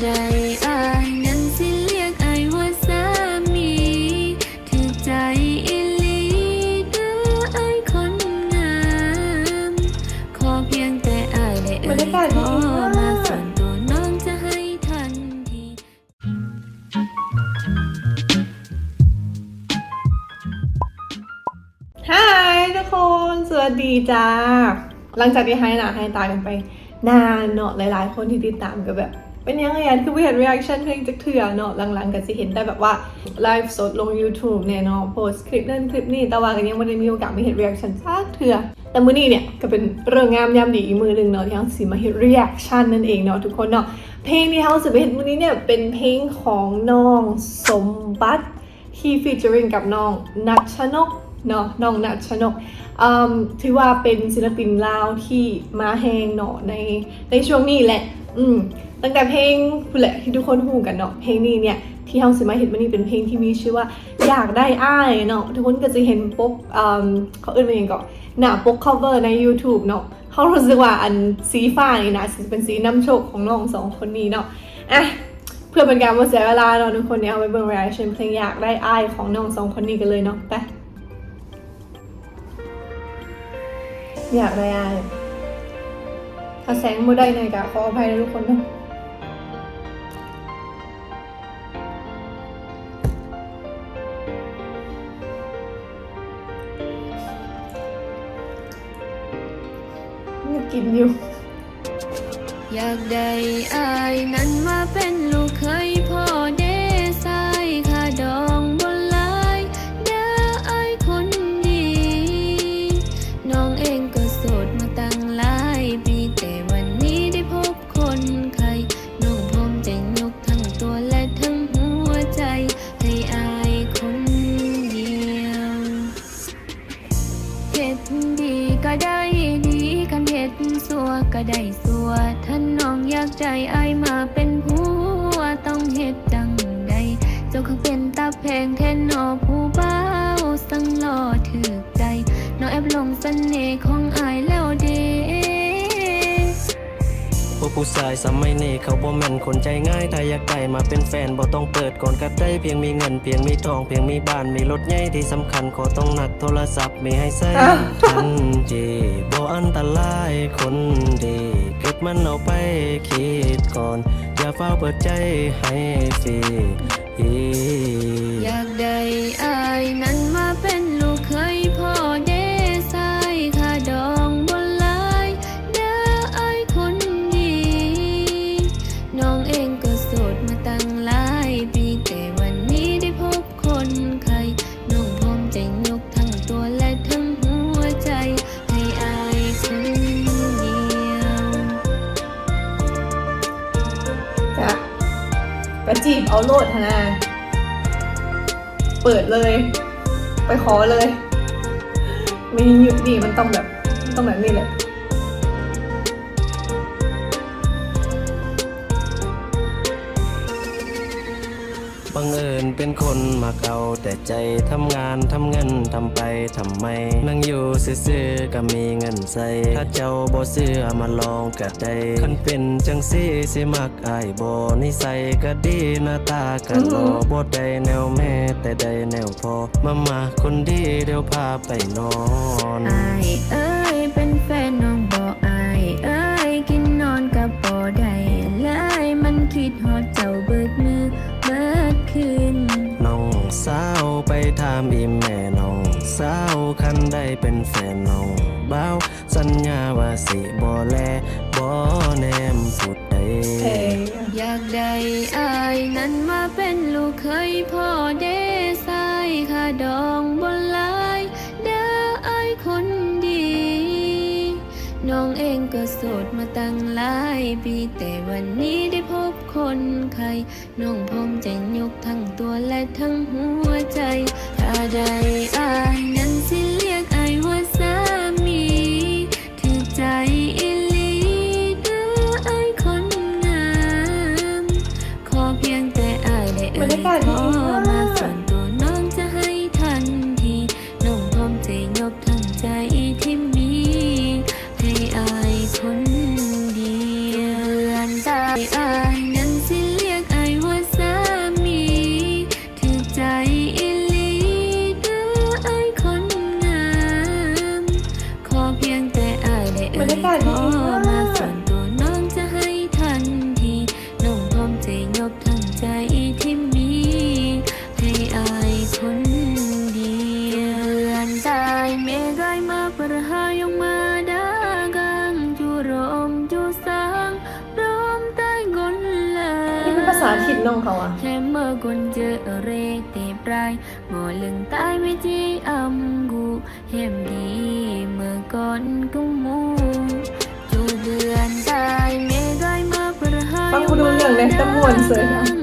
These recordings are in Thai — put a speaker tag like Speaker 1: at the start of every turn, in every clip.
Speaker 1: ใดอายนั้นสิเรียกอายว่าสามีถือใจอิลีเด้ออายคนงามขอเพียงแต่อายได้เอ่ยขอ
Speaker 2: มา
Speaker 1: ส่วนตัวน้องจะให้ทันที
Speaker 2: ฮายทุกคน สวัสดีจ้า หลังจากที่ให้หน้าให้ตากันไปนานเนาะหลายๆ คนที่ติดตามก็แบบ เป็นยังไงอะคือไม่เห็น reaction เพลงจากเถื่อเนาะหลังๆก็จะเห็นแต่แบบว่าไลฟ์สดลง YouTube เนี่ยเนาะโพสคลิปนั่นคลิปนี่แต่ว่าก็ยังไม่ได้มีโอกาสไม่เห็น reaction จากเถื่อแต่มื้อนี้เนี่ยก็เป็นเรื่องงามยามดีอีกมือหนึ่งเนาะที่เราสิมาเห็น reaction นั่นเองเนาะทุกคนเนาะเพลงที่เราสิไปเห็นมื้อนี้เนี่ยเป็นเพลงของน้องสมบัติที่ฟีเจอริงกับน้องนัชนกเนาะน้องนัชนกถือว่าเป็นศิลปินลาวที่มาแหงเนาะในในช่วงนี้แหละ อืม ตั้งแต่เพลงพูดแหละที่ทุกคนฮูกันเนาะเพลงนี้เนี่ยที่เฮาสิมาเห็นมันนี่เป็นเพลงที่มีชื่อว่าอยากได้อ้ายเนาะทุกคนก็จะเห็นปกอืมเขาเอื่นว่าหยังก่อนหน้าปก cover ใน YouTube เนาะเขารู้สึกว่าอันสีฟ้านี่นะเป็นสีน้ำโชคของน้องสองคนนี้เนาะอะเพื่อเป็นการมาเสียเวลาเนาะทุกคนเนี่ยเอาไปเบิ่ง reaction เพลงอยากได้อ้ายของน้องสองคนนี้กันเลยเนาะไปอยากได้อ้ายถ้าแสงบ่ได้ในอยกะขออภัยนะทุกคนเนาะ นี่กินอยู่
Speaker 1: อยากได้อายนั้นมาเป็นลูกเคย ตัวท่านน้องอยากใจไอามาเป็นผัวต้องเหตุดังใด เจ้าคือเป็นตาแพงแทนนอผู้เบาสังล่อถือใจน้องแอบลงเสน่ห์ของอายแล้ว
Speaker 3: ผู้ชายสมัยนี้เขาบ่แม่นคนใจง่ายถ้าอยากได้มาเป็นแฟนบ่ต้องเปิดก่อนก็ได้เพียงมีเงินเพียงมีทองเพียงมีบ้านมีรถใหญ่ที่สำคัญขอต้องหนักโทรศัพท์มีให้ใช้
Speaker 2: อะ
Speaker 3: ทันทีบ่อันตรายคนดีเก็บมันเอาไปคิดก่อน อย่าเฝ้าเปิดใจให้ฟรี
Speaker 1: อยากได้อายนั้นมาเป็น จี
Speaker 2: บเอาโลดธนา เปิดเลย ไปขอเลย ไม่หยุดดีมันต้องแบบ ต้องแบบนี้แหละ
Speaker 3: บังเอิญเป็นคนมาเก่าแต่ใจทำงานทำเงินทำไปทำไม นั่งอยู่ซื่อๆก็มีเงินใส่ถ้าเจ้าบ่ซื้อเอามาลองก็ได้คันเป็นจังซี่สิมักอายบ่นิสัยก็ดีหน้าตาก็หล่อบ่ได้แนวแม่แต่ได้แนวพอมามาคนดีเดี๋ยวพาไปนอน
Speaker 1: อายเอ้ เป็นแฟนน้อ
Speaker 3: งเบาสัญญาว่าสิบ่แลบ่แนมสุดใด
Speaker 2: เอ้ย
Speaker 1: อยากได้อายนั้นมาเป็นลูกเคยพ่อเด้สายค่าดองบนลายเด้ออายคนดี น้องเองก็โสดมาตั้งหลายปีแต่วันนี้ได้พบคนใคร น้องพร้อมจะยกทั้งตัวและทั้งหัวใจ ถ้าได้อายนั้นสิเรียาย นน้องเขา
Speaker 2: อะ
Speaker 1: Hemmer gonje ere te prai Ngồi lưng tai với chi âm gu Hem đi mơ con cung mu Chu bươn tai mẹ gai mơ per hai
Speaker 2: ฟังกูดูเรื่องเลยแต่ม่วนเสยนะ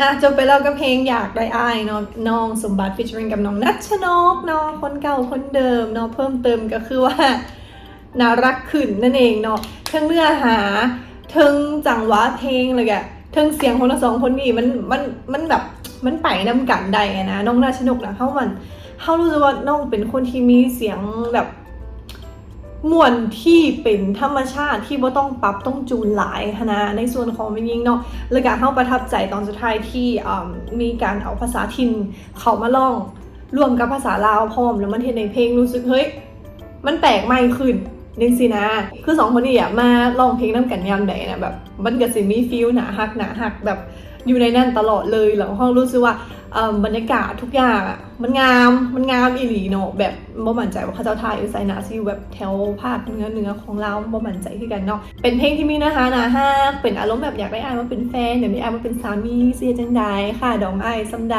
Speaker 2: อะจบไปแล้วกับเพลงอยากได้อายเนาะน้องสมบัติฟิชเชอริงกับน้องนัชนกเนาะคนเก่าคนเดิมเนาะเพิ่มเติมก็คือว่าน่ารักขึ้นนั่นเองเนาะทั้งเนื้อหาทั้งจังหวะเพลงเลยอะทั้งเสียงคนละสองคนนี่มันมันมันแบบมันไปนำกันได้นะน้องนัชนกนะเขามันเขารู้สึกว่าน้องเป็นคนที่มีเสียงแบบ มวนที่เป็นธรรมชาติที่บ่ต้องปรับต้องจูนหลายนะในส่วนของมิยิงเนาะแล้วก็เข้าประทับใจตอนสุดท้ายที่มีการเอาภาษาถิ่นเขามาล่องรวมกับภาษาลาวพร้อมแล้วมันเห็นในเพลงรู้สึกเฮ้ยมันแปลกใหม่ขึ้น นี่สินะ คือสองคนนี้อะมาลองเพลงน้ำกันยามใดนะแบบมันก็สิมีฟิลหนาหักหนาหักแบบอยู่ในนั่นตลอดเลยแล้วห้องรู้สึกว่าบรรยากาศทุกอย่างอะมันงามมันงามอีหลีเนาะแบบบ่มั่นใจว่าเขาเจ้าไทยอยู่ไซนาซิแบบแถวภาคเนือเนือของเราบ่มั่นใจที่กันเนาะเป็นเพลงที่มีนื้อหนาฮักเป็นอารมณ์แบบอยากได้อายมาเป็นแฟนอยากได้อายมาเป็นสามีเสียจังใดค่ะดองอายซัมใด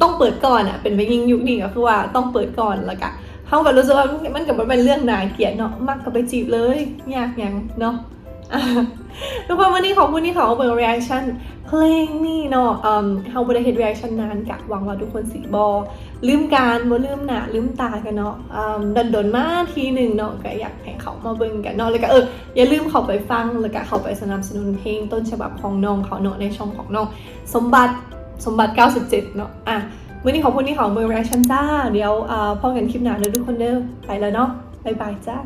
Speaker 2: ต้องเปิดก่อนอะเป็นไปยิงยุคนี้ก็คือว่าต้องเปิดก่อนแล้วก็ เขาก็รู้สึกว่ามันกับมันเป็นเรื่องน่าเกลียดเนาะมักก็ไปจีบเลยยากยังเนาะทุกคนวันนี้ขอบคุณที่เขาเปิด reaction เพลงนี่เนาะเอ่อเขาบริเฮ็ด reaction นานกะหวังว่าทุกคนสิบอลืมการบ่ลืมหนาลืมตากันเนาะเอ่อดันดนมาทีหนึ่งเนาะก็อยากให้เขามาเบิ่งกันเนาะแล้วก็เอออย่าลืมเขาไปฟังแล้วก็เขาไปสนับสนุนเพลงต้นฉบับของน้องเขาเนาะในช่องของน้องสมบัติสมบัติ 97 เนาะอะ วันนี้ขอบคุณที่ของเบอร์แรชันจ้า เดี๋ยวพ่อพอกันคลิปหน้าเด้อทุกคนเด้อไปแล้วเนาะบายบายจ้า